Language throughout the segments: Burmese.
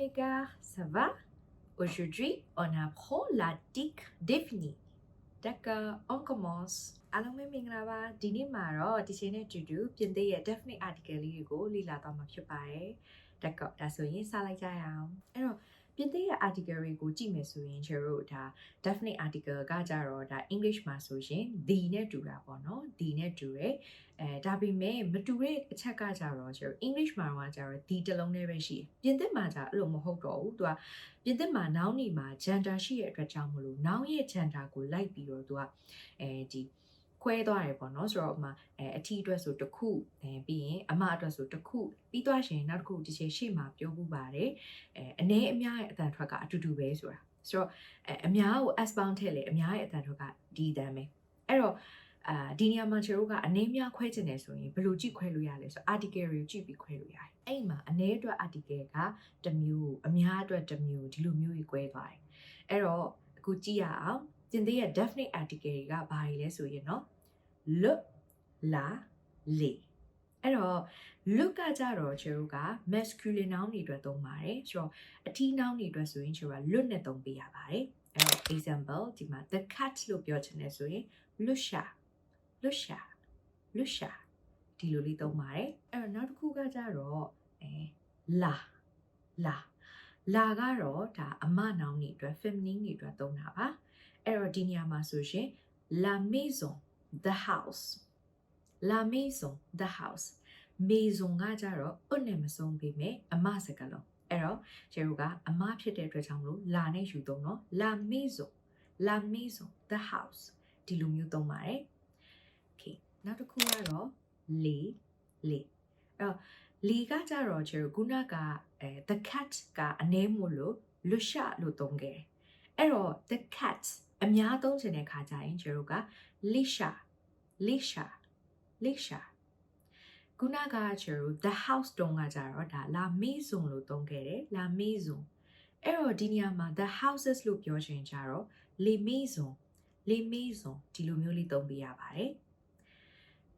mes gars, ça va Aujourd'hui, on apprend la tic définie. D'accord, on commence. အားလုံးပဲမင်္ဂလာပါဒီနေ့မှာတော့ဒီချိန်နဲ့တူတူပြင်သစ်ရဲ့ definite article လေးတွေကိုလေ့လာသွားမှာဖြစ်ပါတယ်။တက်ကောဒါဆိုရင်စလိုက်ကြရအောင်။အဲ့တော့ ပြင်သစ်ရဲ့ article တွေကိုကြည့်မယ်ဆိုရင်ကျတို့ဒါ definite article ကကြတော့ဒါ English မှာဆိုရင် the နဲ့တူတာပေါ့နော်။ the နဲ့တူတယ်။အဲဒါပေမဲ့မတူတဲ့အချက်ကကြတော့ကျတို့ English မှာတော့ကျတော့ the တစ်လုံးနဲ့ပဲရှိတယ်။ပြင်သစ်မှာကျအဲ့လိုမဟုတ်တော့ဘူး။သူကပြင်သစ်မှာ noun နေမှာ gender ရှိတဲ့အတွက်ကြောင့်မလို့ noun ရဲ့ gender ကိုလိုက်ပြီးတော့သူကအဲဒီ ခွဲသွားတယ်ပေါ့နော်ဆိုတော့ဥမာအဲအထီးအတွက်ဆိုတစ်ခုအဲပြီးရင်အမအတွက်ဆိုတစ်ခုပြီးသွားရှင်နောက်တစ်ခုဒီချိန်ရှေ့မှာပြောမှုပါတယ်အဲအနည်းအများရဲ့အတန်ထွက်ကအတူတူပဲဆိုတာဆိုတော့အဲအများကို s bound ထည့်လေအများရဲ့အတန်ထွက်ကဒီအတန်ပဲအဲ့တော့အာဒီနေရာမှာကျွန်တော်တို့ကအနည်းများခွဲချင်တယ်ဆိုရင်ဘယ်လိုကြည့်ခွဲလို့ရလဲဆိုတော့ article တွေကိုကြည့်ပြီးခွဲလို့ရတယ်အဲ့မှာအနည်းအတွက် article ကတစ်မျိုးအများအတွက်တစ်မျိုးဒီလိုမျိုးကြီးခွဲသွားတယ်အဲ့တော့အခုကြည့်ရအောင် တင်သေးရဲ့ definite article တွေကဘာတွေလဲဆိုရင်เนาะ le la le အဲ့တော့ look ကကြတော့ကျတို့က masculine noun တွေအတွက်သုံးပါတယ်ဆိုတော့အထီး noun တွေအတွက်ဆိုရင်ကျတို့က look နဲ့သုံးပေးရပါတယ်အဲ့တော့ example ဒီမှာ the cat လို့ပြောချင်တယ်ဆိုရင် le chat le chat le chat ဒီလိုလေးသုံးပါတယ်အဲ့တော့နောက်တစ်ခုကကြတော့အဲ la la la ကတော့ဒါအမ noun တွေအတွက် feminine တွေအတွက်သုံးတာပါ အဲ့တော့ဒီနေရာမှာဆိုရှင် la maison the house la maison the house maison ကကြတော့ဥနဲ့မဆုံးပေမဲ့အမစကားလုံးအဲ့တော့ကျတို့ကအမဖြစ်တဲ့အတွက်ကြောင့်မလို့လာနဲ့ယူသုံးတော့ la maison la maison the house ဒီလိုမျိုးသုံးပါတယ် okay နောက်တစ်ခုကတော့ le le အဲ့တော့ le ကကြတော့ကျတို့ခုနကအဲ the cat ကအနည်းမို့လို့ le chat လို့သုံးခဲ့တယ်အဲ့တော့ the cat အများသုံးချင်တဲ့ခါကျရင်ကျတို့က Lisha Lisha Lisha ခုနကကျတော့ the house တုံးကကြတော့ဒါ la maison လို့သုံးခဲ့တယ် la maison အဲ့တော့ဒီနေရာမှာ the houses လို့ပြောချင်ကြတော့ les maisons les maisons ဒီလိုမျိုးလေးသုံးပေးရပါတယ်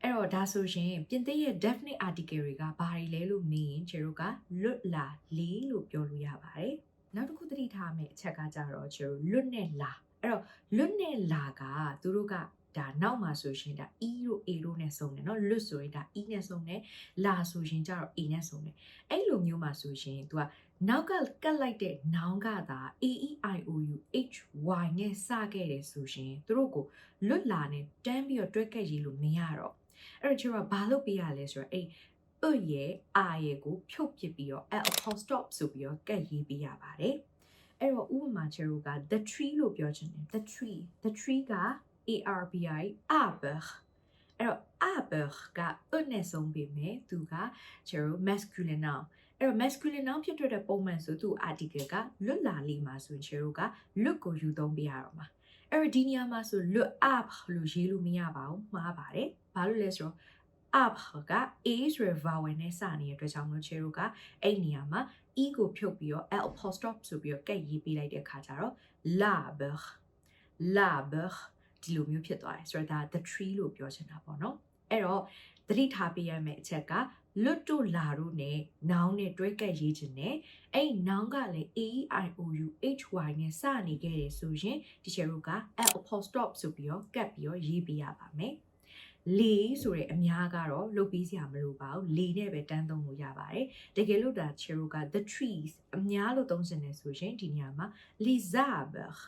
အဲ့တော့ဒါဆိုရင်ပြင်သစ်ရဲ့ definite article တွေကဘာတွေလဲလို့မေးရင်ကျတို့က lutte la li လို့ပြောလို့ရပါတယ်နောက်တစ်ခုသတိထားမယ့်အချက်ကကြတော့ကျတို့ lutte နဲ့ la အဲ့တော့လွတ်နဲ့လာကသူတို့ကဒါနောက်မှာဆိုရှင်ဒါ e တို့ a တို့နဲ့စုံတယ်เนาะလွတ်ဆိုရင်ဒါ e နဲ့စုံတယ်လာဆိုရင်ကျတော့ a နဲ့စုံတယ်အဲ့လိုမျိုးမှာဆိုရှင် तू ကနောက်ကကတ်လိုက်တဲ့ noun ကသာ a e i o u h y နဲ့စခဲ့တယ်ဆိုရှင်သူတို့ကိုလွတ်လာနဲ့တန်းပြီးတော့တွဲကက်ရေးလို့မရတော့အဲ့တော့ကျွန်တော်ကဘာလုပ်ပေးရလဲဆိုတော့အဲ့အရဲ့အာရဲ့ကိုဖြုတ်ပစ်ပြီးတော့ at apostrophe ဆိုပြီးတော့ကတ်ရေးပေးရပါတယ် အဲ့တော့ဥပမာချေတို့က the tree လို့ပြောချင်တယ် the tree the tree က a r b i arber အဲ့တော့ arber ကအနဲ့ဆုံးပေမဲ့သူကချေတို့ masculine noun အဲ့တော့ masculine noun ဖြစ်တဲ့ပုံမှန်ဆိုသူ article ကလွတ်လာလေးမှာဆိုချေတို့ကလွတ်ကိုယူသုံးပြရတော့မှာအဲ့တော့ဒီနေရာမှာဆိုလွတ် up လို့ရေးလို့မရပါဘူးမှားပါတယ်ဘာလို့လဲဆိုတော့ up က a ဆိုရယ် vowel နဲ့စနေတဲ့အတွက်ကြောင့်မလို့ချေတို့ကအဲ့နေရာမှာ e ကိုဖြုတ်ပြီးတော့ l apostrophe ဆိုပြီးတော့ကက်ရေးပေးလိုက်တဲ့အခါကျတော့ laber laber ဒီလိုမျိုးဖြစ်သွားတယ်ဆိုတော့ဒါ the tree လို့ပြောချင်တာပေါ့နော်အဲ့တော့သတိထားပေးရမယ့်အချက်ကလွတ်တို့လာတို့ ਨੇ noun နဲ့တွဲကက်ရေးခြင်း ਨੇ အဲ့ noun ကလည်း a e i o u h y နဲ့စနေခဲ့တယ်ဆိုရင်ဒီချေတို့က l apostrophe ဆိုပြီးတော့ကတ်ပြီးတော့ရေးပေးရပါမယ် လေဆိုတဲ့အများကတော့လုတ်ပြီးစရာမလိုပါဘူးလေနဲ့ပဲတန်းသုံးလို့ရပါတယ်တကယ်လို့ဒါ chero က the trees အများလို့သုံးစင်တယ်ဆိုရင်ဒီနေရာမှာ les arbres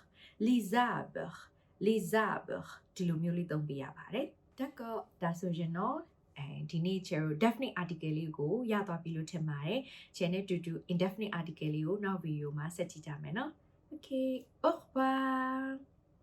les arbres les arbres ဒီလိုမျိုးလေးသုံးပေးရပါတယ်တက်ကောဒါဆိုရင်တော့အဲဒီနေ့ chero definite article လေးကိုရသွားပြီလို့ထင်ပါတယ် channel တူတူ indefinite article လေးကိုနောက် video မှာဆက်ကြည့်ကြမယ်နော် okay au revoir